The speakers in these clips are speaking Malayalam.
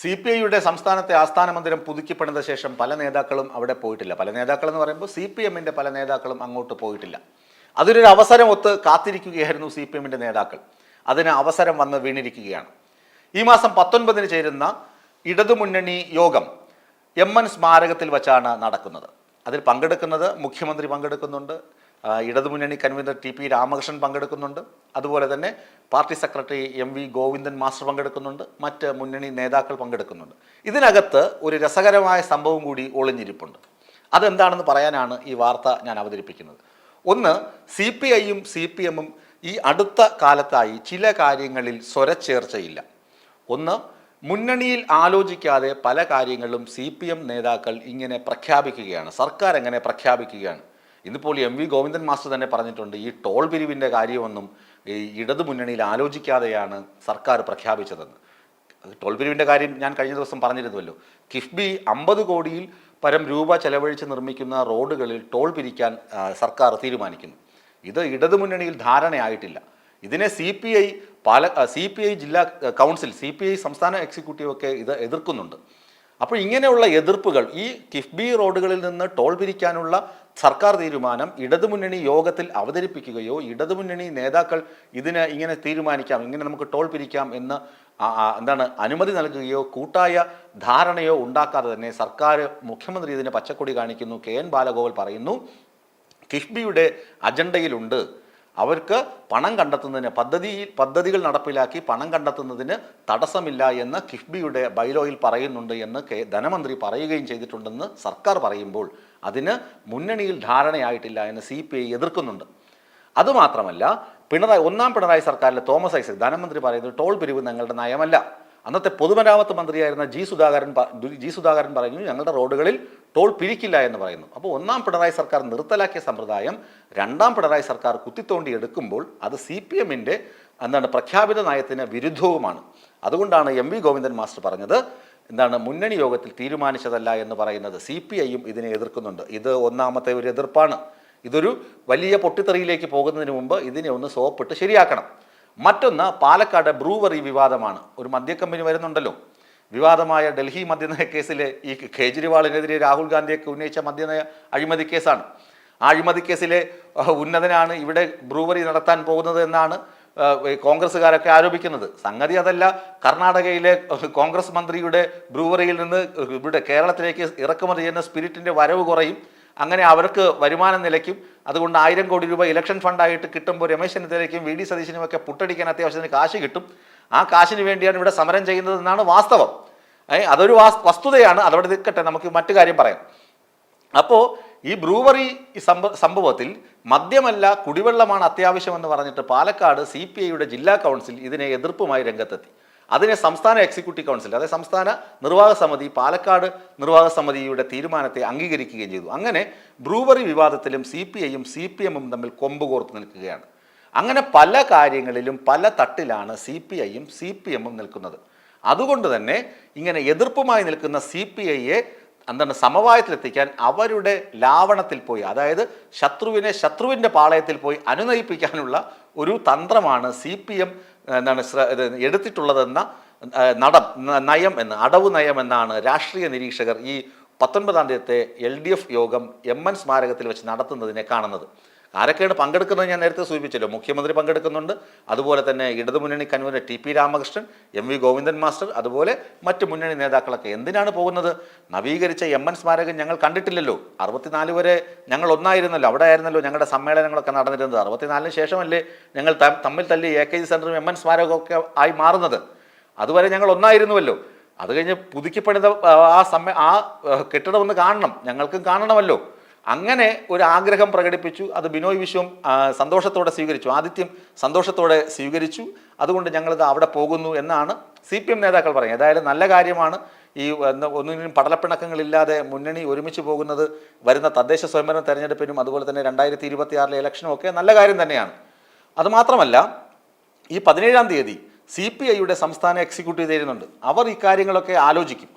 സി പി ഐയുടെ സംസ്ഥാനത്തെ ആസ്ഥാന മന്ദിരം പുതുക്കിപ്പണിത ശേഷം പല നേതാക്കളും അവിടെ പോയിട്ടില്ല. പല നേതാക്കൾ എന്ന് പറയുമ്പോൾ സി പി എമ്മിന്റെ പല നേതാക്കളും അങ്ങോട്ട് പോയിട്ടില്ല. അതിനൊരു അവസരം ഒത്ത് കാത്തിരിക്കുകയായിരുന്നു സി പി എമ്മിന്റെ നേതാക്കൾ. അതിന് അവസരം വന്ന് വീണിരിക്കുകയാണ്. ഈ മാസം പത്തൊൻപതിന് ചേരുന്ന ഇടതുമുന്നണി യോഗം എം എൻ സ്മാരകത്തിൽ വച്ചാണ് നടക്കുന്നത്. അതിൽ പങ്കെടുക്കുന്നത് മുഖ്യമന്ത്രി പങ്കെടുക്കുന്നുണ്ട്. ഇടതുമുന്നണി കൺവീനർ ടി പി രാമകൃഷ്ണൻ പങ്കെടുക്കുന്നുണ്ട്. അതുപോലെ തന്നെ party secretary M V Govindan master പങ്കെടുക്കുന്നുണ്ട്. മറ്റ് മുന്നണി നേതാക്കൾ പങ്കെടുക്കുന്നുണ്ട്. ഇതിനകത്ത് ഒരു രസകരമായ സംഭവം കൂടി ഒളിഞ്ഞിരിപ്പുണ്ട്. അതെന്താണെന്ന് പറയാനാണ് ഈ വാർത്ത ഞാൻ അവതരിപ്പിക്കുന്നത്. ഒന്ന് സി പി ഐയും സി പി എമ്മും ഈ അടുത്ത കാലത്തായി ചില കാര്യങ്ങളിൽ സ്വരച്ചേർച്ചയില്ല. ഒന്ന് മുന്നണിയിൽ ആലോചിക്കാതെ പല കാര്യങ്ങളും സി പി എം നേതാക്കൾ ഇങ്ങനെ പ്രഖ്യാപിക്കുകയാണ്. സർക്കാർ എങ്ങനെ പ്രഖ്യാപിക്കുകയാണ്? ഇന്നിപ്പോൾ എം വി ഗോവിന്ദൻ മാസ്റ്റർ തന്നെ പറഞ്ഞിട്ടുണ്ട് ഈ ടോൾ പിരിവിന്റെ കാര്യമൊന്നും ഈ ഇടതു മുന്നണിയിൽ ആലോചിക്കാതെയാണ് സർക്കാർ പ്രഖ്യാപിച്ചതെന്ന്. ടോൾ പിരിവിന്റെ കാര്യം ഞാൻ കഴിഞ്ഞ ദിവസം പറഞ്ഞിരുന്നുവല്ലോ കിഫ്ബി അമ്പത് കോടിയിൽ പരം രൂപ ചെലവഴിച്ച് നിർമ്മിക്കുന്ന റോഡുകളിൽ ടോൾ പിരിക്കാൻ സർക്കാർ തീരുമാനിക്കുന്നു. ഇത് ഇടതു മുന്നണിയിൽ ധാരണയായിട്ടില്ല. ഇതിനെ C P I Pala C P I ജില്ലാ കൗൺസിൽ സി പി ഐ സംസ്ഥാന എക്സിക്യൂട്ടീവ് ഒക്കെ ഇത് എതിർക്കുന്നുണ്ട്. അപ്പോൾ ഇങ്ങനെയുള്ള എതിർപ്പുകൾ ഈ കിഫ്ബി റോഡുകളിൽ നിന്ന് ടോൾ പിരിക്കാനുള്ള സർക്കാർ തീരുമാനം ഇടതുമുന്നണി യോഗത്തിൽ അവതരിപ്പിക്കുകയോ ഇടതുമുന്നണി നേതാക്കൾ ഇതിന് ഇങ്ങനെ തീരുമാനിക്കാം ഇങ്ങനെ നമുക്ക് ടോൾ പിരിക്കാം എന്ന് എന്താണ് അനുമതി നൽകുകയോ കൂട്ടായ ധാരണയോ ഉണ്ടാക്കാതെ തന്നെ സർക്കാർ മുഖ്യമന്ത്രി ഇതിന് പച്ചക്കൊടി കാണിക്കുന്നു. കെ എൻ ബാലഗോപാൽ പറയുന്നു കിഫ്ബിയുടെ അജണ്ടയിലുണ്ട്. അവർക്ക് പണം കണ്ടെത്തുന്നതിന് പദ്ധതി പദ്ധതികൾ നടപ്പിലാക്കി പണം കണ്ടെത്തുന്നതിന് തടസ്സമില്ല എന്ന് കിഫ്ബിയുടെ ബൈലോയിൽ പറയുന്നുണ്ട് എന്ന് കെ ധനമന്ത്രി പറയുകയും ചെയ്തിട്ടുണ്ടെന്ന് സർക്കാർ പറയുമ്പോൾ അതിന് മുന്നണിയിൽ ധാരണയായിട്ടില്ല എന്ന് സി പി ഐ എതിർക്കുന്നുണ്ട്. അതുമാത്രമല്ല പിണറായി ഒന്നാം പിണറായി സർക്കാരിലെ തോമസ് ഐസക് ധനമന്ത്രി പറയുന്നത് ടോൾ പിരിവ് ഞങ്ങളുടെ നയമല്ല. അന്നത്തെ പൊതുമരാമത്ത് മന്ത്രിയായിരുന്ന ജി സുധാകരൻ ജി സുധാകരൻ പറഞ്ഞു ഞങ്ങളുടെ റോഡുകളിൽ ടോൾ പിരിക്കില്ല എന്ന് പറയുന്നു. അപ്പോൾ ഒന്നാം പിണറായി സർക്കാർ നിർത്തലാക്കിയ സമ്പ്രദായം രണ്ടാം പിണറായി സർക്കാർ കുത്തിത്തോണ്ടി എടുക്കുമ്പോൾ അത് സി പി എമ്മിന്റെ എന്താണ് പ്രഖ്യാപിത നയത്തിന് വിരുദ്ധവുമാണ്. അതുകൊണ്ടാണ് എം വി ഗോവിന്ദൻ മാസ്റ്റർ പറഞ്ഞത് എന്താണ് മുന്നണി യോഗത്തിൽ തീരുമാനിച്ചതല്ല എന്ന് പറയുന്നത് സി പി ഐയും ഇതിനെ എതിർക്കുന്നുണ്ട്. ഇത് ഒന്നാമത്തെ ഒരു എതിർപ്പാണ്. ഇതൊരു വലിയ പൊട്ടിത്തെറിയിലേക്ക് പോകുന്നതിന് മുമ്പ് ഇതിനെ ഒന്ന് സോപ്പിട്ട് ശരിയാക്കണം. മറ്റൊന്ന് പാലക്കാട് ബ്രൂവറി വിവാദമാണ്. ഒരു മദ്യക്കമ്പനി വരുന്നുണ്ടല്ലോ. വിവാദമായ ഡൽഹി മദ്യനയ കേസിലെ ഈ കേജ്രിവാളിനെതിരെ രാഹുൽ ഗാന്ധിയൊക്കെ ഉന്നയിച്ച മദ്യനയ അഴിമതി കേസാണ്. അഴിമതി കേസിലെ ഉന്നതനാണ് ഇവിടെ ബ്രൂവറി നടത്താൻ പോകുന്നത് എന്നാണ് കോൺഗ്രസ്സുകാരൊക്കെ ആരോപിക്കുന്നത്. സംഗതി അതല്ല കർണാടകയിലെ കോൺഗ്രസ് മന്ത്രിയുടെ ബ്രൂവറിയിൽ നിന്ന് ഇവിടെ കേരളത്തിലേക്ക് ഇറക്കുമതി ചെയ്യുന്ന സ്പിരിറ്റിന്റെ വരവ് കുറയും. അങ്ങനെ അവർക്ക് വരുമാനം നിലയ്ക്കും. അതുകൊണ്ട് ആയിരം കോടി രൂപ ഇലക്ഷൻ ഫണ്ടായിട്ട് കിട്ടുമ്പോൾ രമേശ് ചെന്നിത്തലയ്ക്കും വി ഡി സതീശനും ഒക്കെ പുട്ടടിക്കാൻ അത്യാവശ്യത്തിന് കാശ് കിട്ടും. ആ കാശിന് വേണ്ടിയാണ് ഇവിടെ സമരം ചെയ്യുന്നതെന്നാണ് വാസ്തവം. അതൊരു വാസ് വസ്തുതയാണ്. അതവിടെ നിൽക്കട്ടെ നമുക്ക് മറ്റു കാര്യം പറയാം. അപ്പോൾ ഈ ബ്രൂവറി സംഭവത്തിൽ മദ്യമല്ല കുടിവെള്ളമാണ് അത്യാവശ്യമെന്ന് പറഞ്ഞിട്ട് പാലക്കാട് സി പി ഐയുടെ ജില്ലാ കൗൺസിൽ ഇതിനെ എതിർപ്പുമായി രംഗത്തെത്തി. അതിനെ സംസ്ഥാന എക്സിക്യൂട്ടീവ് കൗൺസിൽ അതായത് സംസ്ഥാന നിർവാഹക സമിതി പാലക്കാട് നിർവാഹക സമിതിയുടെ തീരുമാനത്തെ അംഗീകരിക്കുകയും ചെയ്തു. അങ്ങനെ ബ്രൂവറി വിവാദത്തിലും സി പി ഐയും സി പി എമ്മും തമ്മിൽ കൊമ്പ് കോർത്ത് നിൽക്കുകയാണ്. അങ്ങനെ പല കാര്യങ്ങളിലും പല തട്ടിലാണ് സി പി ഐയും സി പി എമ്മും നിൽക്കുന്നത്. അതുകൊണ്ട് തന്നെ ഇങ്ങനെ എതിർപ്പുമായി നിൽക്കുന്ന സി പി ഐയെ എന്താണ് സമവായത്തിലെത്തിക്കാൻ അവരുടെ ലാവണത്തിൽ പോയി അതായത് ശത്രുവിനെ ശത്രുവിന്റെ പാളയത്തിൽ പോയി അനുനയിപ്പിക്കാനുള്ള ഒരു തന്ത്രമാണ് സി പി എം എന്താണ് എടുത്തിട്ടുള്ളതെന്ന നട നടം നയം എന്ന് അടവ് നയം എന്നാണ് രാഷ്ട്രീയ നിരീക്ഷകർ ഈ പത്തൊൻപതാം തീയതിത്തെ എൽ ഡി എഫ് യോഗം എം എൻ സ്മാരകത്തിൽ വെച്ച് നടത്തുന്നതിനെ കാണുന്നത്. ആരൊക്കെയാണ് പങ്കെടുക്കുന്നത് ഞാൻ നേരത്തെ സൂചിപ്പിച്ചല്ലോ. മുഖ്യമന്ത്രി പങ്കെടുക്കുന്നുണ്ട്. അതുപോലെ തന്നെ ഇടതുമുന്നണി convener T P Ramakrishnan M V Govindan master അതുപോലെ മറ്റ് മുന്നണി നേതാക്കളൊക്കെ എന്തിനാണ് പോകുന്നത്? നവീകരിച്ച എം എൻ സ്മാരകം ഞങ്ങൾ കണ്ടിട്ടില്ലല്ലോ. അറുപത്തിനാല് വരെ ഞങ്ങൾ ഒന്നായിരുന്നല്ലോ. അവിടെ ആയിരുന്നല്ലോ ഞങ്ങളുടെ സമ്മേളനങ്ങളൊക്കെ നടന്നിരുന്നത്. അറുപത്തിനാലിന് ശേഷമല്ലേ ഞങ്ങൾ തമ്മിൽ തല്ലി എ കെ ജി സെന്ററും എം എൻ സ്മാരകമൊക്കെ ആയി മാറുന്നത്. അതുവരെ ഞങ്ങൾ ഒന്നായിരുന്നുവല്ലോ. അത് കഴിഞ്ഞ് പുതുക്കിപ്പണിത ആ, ആ ആ, കെട്ടിടം ഒന്ന് കാണണം. ഞങ്ങൾക്കും കാണണമല്ലോ. അങ്ങനെ ഒരു ആഗ്രഹം പ്രകടിപ്പിച്ചു. അത് ബിനോയ് വിശ്വം സന്തോഷത്തോടെ സ്വീകരിച്ചു. ആദിത്യം സന്തോഷത്തോടെ സ്വീകരിച്ചു. അതുകൊണ്ട് ഞങ്ങളിത് അവിടെ പോകുന്നു എന്നാണ് സി പി എം നേതാക്കൾ പറയുന്നത്. ഏതായാലും നല്ല കാര്യമാണ് ഈ ഒന്നിനും പടലപ്പിണക്കങ്ങളില്ലാതെ മുന്നണി ഒരുമിച്ച് പോകുന്നത്. വരുന്ന തദ്ദേശ സ്വയംഭരണ തെരഞ്ഞെടുപ്പിനും അതുപോലെ തന്നെ രണ്ടായിരത്തി ഇരുപത്തി ആറിലെ ഇലക്ഷനും ഒക്കെ നല്ല കാര്യം തന്നെയാണ്. അതുമാത്രമല്ല ഈ പതിനേഴാം തീയതി സി പി ഐയുടെ സംസ്ഥാന എക്സിക്യൂട്ടീവ് തരുന്നുണ്ട് അവർ ഇക്കാര്യങ്ങളൊക്കെ ആലോചിക്കും.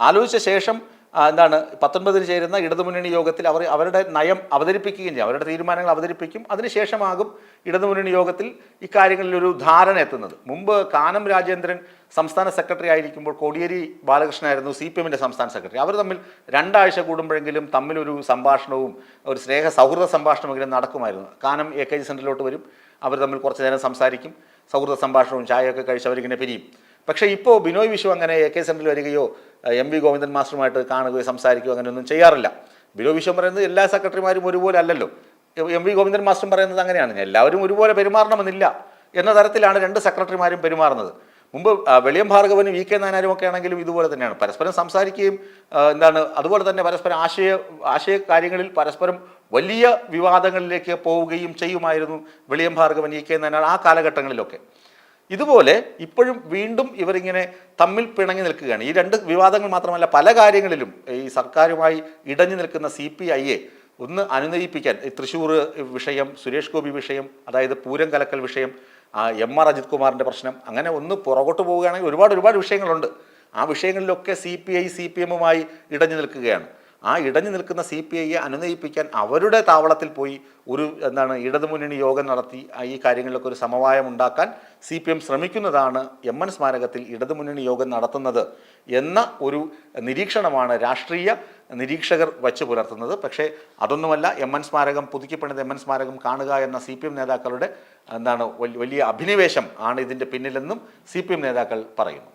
ആലോചിച്ച ശേഷം എന്താണ് പത്തൊൻപതിന് ചേരുന്ന ഇടതുമുന്നണി യോഗത്തിൽ അവർ അവരുടെ നയം അവതരിപ്പിക്കുകയും ചെയ്യും. അവരുടെ തീരുമാനങ്ങൾ അവതരിപ്പിക്കും. അതിനുശേഷമാകും ഇടതുമുന്നണി യോഗത്തിൽ ഇക്കാര്യങ്ങളിൽ ഒരു ധാരണ എത്തുന്നത്. മുമ്പ് കാനം രാജേന്ദ്രൻ സംസ്ഥാന സെക്രട്ടറി ആയിരിക്കുമ്പോൾ കോടിയേരി ബാലകൃഷ്ണനായിരുന്നു സി പി എമ്മിന്റെ സംസ്ഥാന സെക്രട്ടറി. അവർ തമ്മിൽ രണ്ടാഴ്ച കൂടുമ്പോഴെങ്കിലും തമ്മിലൊരു സംഭാഷണവും ഒരു സ്നേഹ സൗഹൃദ സംഭാഷണമെങ്കിലും നടക്കുമായിരുന്നു. കാനം എ കെ ജി സെന്ററിലോട്ട് വരും. അവർ തമ്മിൽ കുറച്ച് നേരം സംസാരിക്കും. സൗഹൃദ സംഭാഷണവും ചായയൊക്കെ കഴിച്ച് അവരിങ്ങനെ പിരിയും. പക്ഷേ ഇപ്പോൾ ബിനോയ് വിശ്വ അങ്ങനെ എ കെ സെന്ററിൽ വരികയോ എം വി ഗോവിന്ദൻ മാസ്റ്ററുമായിട്ട് കാണുകയോ സംസാരിക്കുകയോ അങ്ങനെയൊന്നും ചെയ്യാറില്ല. ബിനോയ് വിശ്വം പറയുന്നത് എല്ലാ സെക്രട്ടറിമാരും ഒരുപോലെ അല്ലല്ലോ. എം വി ഗോവിന്ദൻ മാസ്റ്ററും പറയുന്നത് അങ്ങനെയാണ്. എല്ലാവരും ഒരുപോലെ പെരുമാറണമെന്നില്ല എന്ന തരത്തിലാണ് രണ്ട് സെക്രട്ടറിമാരും പെരുമാറുന്നത്. മുമ്പ് വെളിയം ഭാർഗവനും വി കെ നായനാരും ഒക്കെ ആണെങ്കിലും ഇതുപോലെ തന്നെയാണ്. പരസ്പരം സംസാരിക്കുകയും എന്താണ് അതുപോലെ തന്നെ പരസ്പരം ആശയ ആശയ കാര്യങ്ങളിൽ പരസ്പരം വലിയ വിവാദങ്ങളിലേക്ക് പോവുകയും ചെയ്യുമായിരുന്നു വെളിയം ഭാർഗവൻ ഇ കെ നായനാർ ആ കാലഘട്ടങ്ങളിലൊക്കെ. ഇതുപോലെ ഇപ്പോഴും വീണ്ടും ഇവരിങ്ങനെ തമ്മിൽ പിണങ്ങി നിൽക്കുകയാണ്. ഈ രണ്ട് വിവാദങ്ങൾ മാത്രമല്ല പല കാര്യങ്ങളിലും ഈ സർക്കാരുമായി ഇടഞ്ഞു നിൽക്കുന്ന സി പി ഐയെ ഒന്ന് അനുനയിപ്പിക്കാൻ തൃശ്ശൂർ വിഷയം സുരേഷ് ഗോപി വിഷയം അതായത് പൂരം കലക്കൽ വിഷയം എം ആർ അജിത് കുമാറിന്റെ പ്രശ്നം അങ്ങനെ ഒന്ന് പുറകോട്ട് പോവുകയാണെങ്കിൽ ഒരുപാട് ഒരുപാട് വിഷയങ്ങളുണ്ട്. ആ വിഷയങ്ങളിലൊക്കെ C P I C P എമ്മുമായി ഇടഞ്ഞു നിൽക്കുകയാണ്. ആ ഇടഞ്ഞു നിൽക്കുന്ന സി പി ഐയെ അനുനയിപ്പിക്കാൻ അവരുടെ താവളത്തിൽ പോയി ഒരു എന്താണ് ഇടതുമുന്നണി യോഗം നടത്തി ഈ കാര്യങ്ങളിലൊക്കെ ഒരു സമവായം ഉണ്ടാക്കാൻ സി പി എം ശ്രമിക്കുന്നതാണ് എം എൻ സ്മാരകത്തിൽ ഇടതുമുന്നണി യോഗം നടത്തുന്നത് എന്ന ഒരു നിരീക്ഷണമാണ് രാഷ്ട്രീയ നിരീക്ഷകർ വച്ചു പുലർത്തുന്നത്. പക്ഷേ അതൊന്നുമല്ല എം എൻ സ്മാരകം പുതുക്കിപ്പണിത് എം എൻ സ്മാരകം കാണുക എന്ന സി പി എം നേതാക്കളുടെ എന്താണ് വലിയ അഭിനിവേശം ആണ് ഇതിന്റെ പിന്നിലെന്നും സി പി എം നേതാക്കൾ പറയുന്നു.